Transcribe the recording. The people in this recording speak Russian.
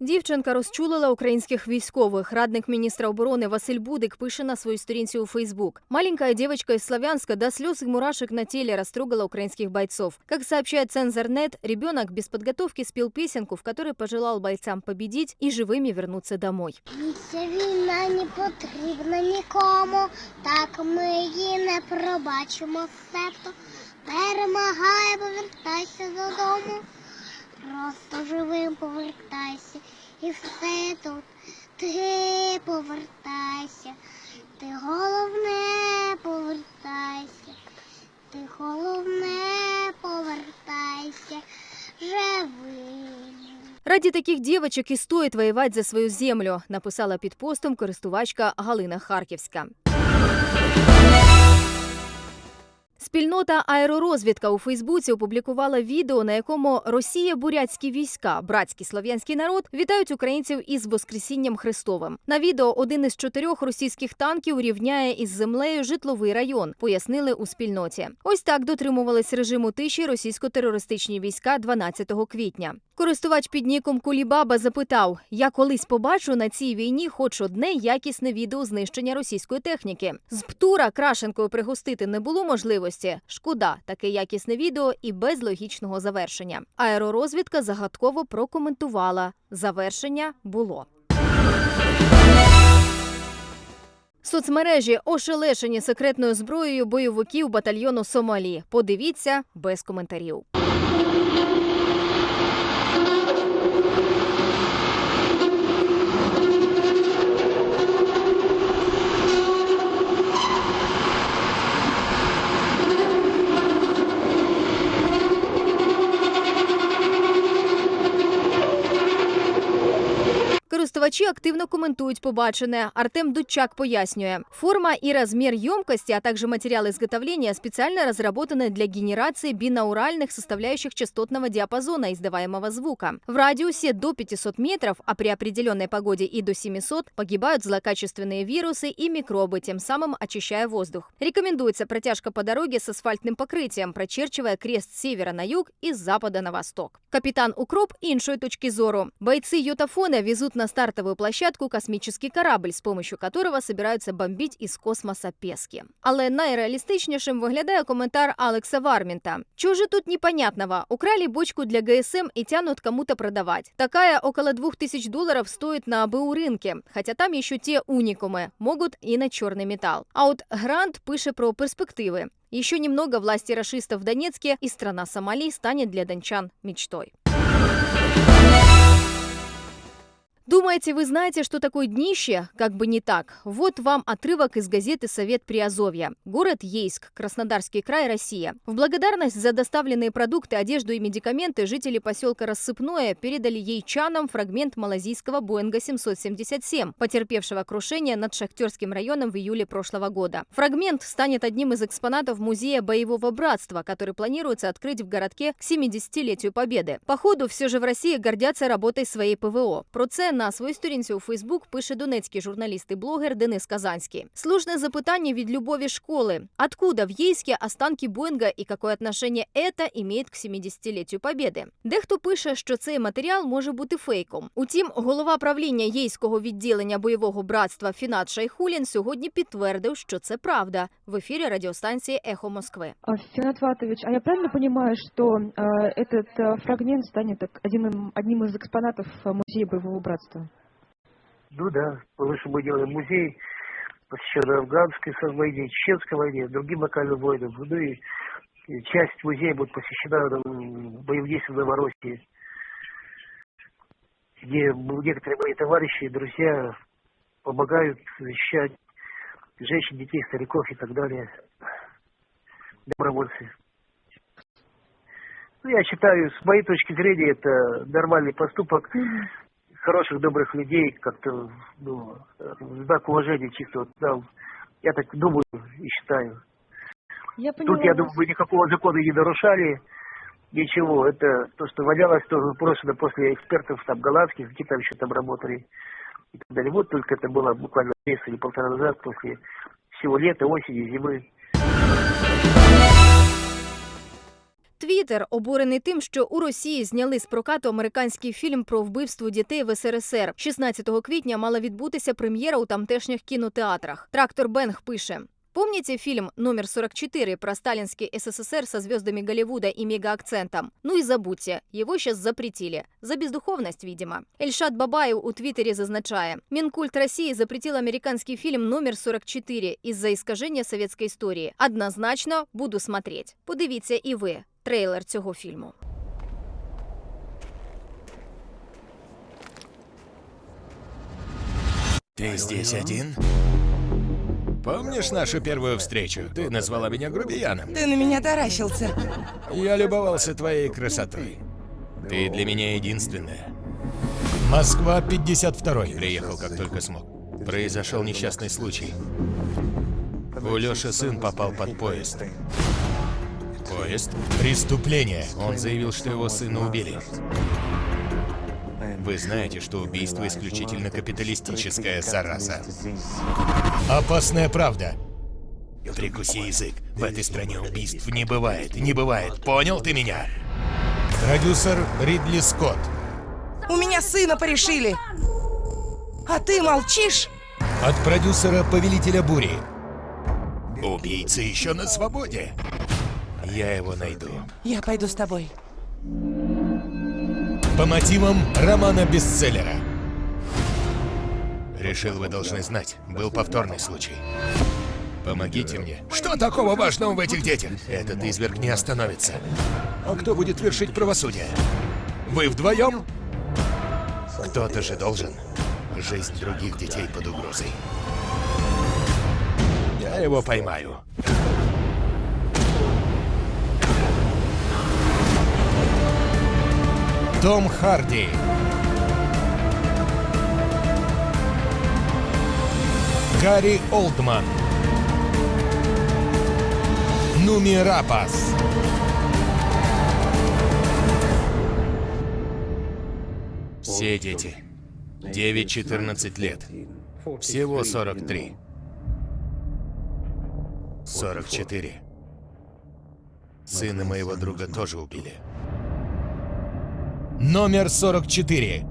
Дівчинка розчулила українських військовых. Радник министра обороны Василь Будик пише на своей странице у Facebook. Маленькая девочка из Славянска до слез и мурашек на теле растрогала украинских бойцов. Как сообщает Цензорнет, ребенок без подготовки спел песенку, в которой пожелал бойцам победить и живыми вернуться домой. Ця війна не потрібна нікому, так ми її не пробачимо септо. Перемагає, повертайся додому. Просто живим повертайся. І все тут ти повертайся. Ти головне повертайся. Ти головне повертайся. Живим. Ради таких девочек и стоит воевать за свою землю, написала під постом користувачка Галина Харківська. Спільнота аеророзвідка у Фейсбуці опублікувала відео, на якому Росія, бурятські війська, братський слов'янський народ вітають українців із Воскресінням Христовим. На відео один із чотирьох російських танків рівняє із землею житловий район, пояснили у спільноті. Ось так дотримувались режиму тиші російсько-терористичні війська 12 квітня. Користувач під ніком Кулібаба запитав: Я колись побачу на цій війні хоч одне якісне відео знищення російської техніки. З Птура Крашенкою пригостити не було можливості. Шкода, таке якісне відео і без логічного завершення. Аеророзвідка загадково прокоментувала: завершення було. Соцмережі ошелешені секретною зброєю бойовиків батальйону Сомалі. Подивіться без коментарів. Користувачі активно коментують побачене. Артем Дудчак пояснює, форма и размер емкости, а также материал изготовления специально разработаны для генерации бинауральных составляющих частотного диапазона издаваемого звука. В радиусе до 500 метров, а при определенной погоде и до 700, погибают злокачественные вирусы и микробы, тем самым очищая воздух. Рекомендуется протяжка по дороге с асфальтным покрытием, прочерчивая крест с севера на юг и с запада на восток. Капитан Укроп іншої точки зору. Бойцы Йотафона везут на стартовую площадку космический корабль, с помощью которого собираются бомбить із космоса пески. Але найреалістичнішим виглядає коментар Алекса Вармінта. Чего же тут непонятного? Украли бочку для ГСМ и тянут кому-то продавать. Такая около 2000 долларов стоит на АБУ рынке, хотя там еще те уникумы, могут и на черный металл. А вот Грант пише про перспективы. Еще немного власти рашистов в Донецке, и страна Сомали станет для дончан мечтой. Думаете, вы знаете, что такое днище? Как бы не так. Вот вам отрывок из газеты «Совет Приазовья». Город Ейск, Краснодарский край, Россия. В благодарность за доставленные продукты, одежду и медикаменты жители поселка Рассыпное передали ейчанам фрагмент малазийского Боинга 777, потерпевшего крушение над Шахтерским районом в июле прошлого года. Фрагмент станет одним из экспонатов Музея боевого братства, который планируется открыть в городке к 70-летию Победы. Походу, все же в России гордятся работой своей ПВО. Про це на своїй сторінці у Фейсбук пише донецький журналіст і блогер Денис Казанський. Слушне запитання від Любові школи. Откуда в Ейске останки Боинга и какое отношение это имеет к 70-летию Победы? Дехто пише, що цей матеріал може бути фейком. Утім, голова правління Єйського відділення бойового братства Фінат Шайхулін сьогодні підтвердив, що це правда в ефірі радіостанції Ехо Москви. А, Финат Ватович, а я правильно понимаю, что э, этот э, фрагмент станет так- одним, одним из экспонатов э, Музея боевого Братства? Ну да, потому что мы делаем музей, посвященный афганской войне, чеченской войне, другим локальным войнам. Ну и часть музея будет посвящена боевым действиям в Новороссии, где некоторые мои товарищи и друзья помогают защищать женщин, детей, стариков и так далее. Добровольцы. Ну, я считаю, с моей точки зрения, это нормальный поступок хороших, добрых людей, как-то, ну, знак уважения чисто, вот, да, я так думаю и считаю. Я поняла Тут, я думаю, мы никакого закона не нарушали, ничего. Это то, что валялось, то брошено после экспертов там голландских, какие там еще там работали и так далее. Вот только это было буквально месяц или полтора назад, после всего лета, осени, зимы. Твіттер обурений тим, що у Росії зняли з прокату американський фільм про вбивство дітей в СРСР. 16 квітня мала відбутися прем'єра у тамтешніх кінотеатрах. Трактор Бенг пише. Помните фильм номер 44 про сталинский СССР со звездами Голливуда и мегаакцентом? Ну и забудьте, его сейчас запретили. За бездуховность, видимо. Эльшат Бабаев у Твиттере зазначає. Минкульт России запретил американский фильм номер 44 из-за искажения советской истории. Однозначно буду смотреть. Подивіться і ви трейлер цього фільму. Ты здесь один? Помнишь нашу первую встречу? Ты назвала меня грубияном. Ты на меня таращился. Я любовался твоей красотой. Ты для меня единственная. Москва, 52 Приехал, как только смог. Произошел несчастный случай. У Лёши сын попал под поезд. Поезд? Преступление. Он заявил, что его сына убили. Вы знаете, что убийство исключительно капиталистическая зараза. Опасная правда. Прикуси язык. В этой стране убийств не бывает. Не бывает. Понял ты меня? Продюсер Ридли Скотт. У меня сына порешили. А ты молчишь? От продюсера Повелителя Бури. Убийца еще на свободе. Я его найду. Я пойду с тобой. По мотивам романа-бестселлера. Решил, вы должны знать. Был повторный случай. Помогите мне. Что такого важного в этих детях? Этот изверг не остановится. А кто будет вершить правосудие? Вы вдвоем? Кто-то же должен. Жизнь других детей под угрозой. Я его поймаю. Том Харди. Гарри Олдман. Нуми Рапас. Все дети. 9-14 лет. Всего 43. 44. Сына моего друга тоже убили. Номер 44.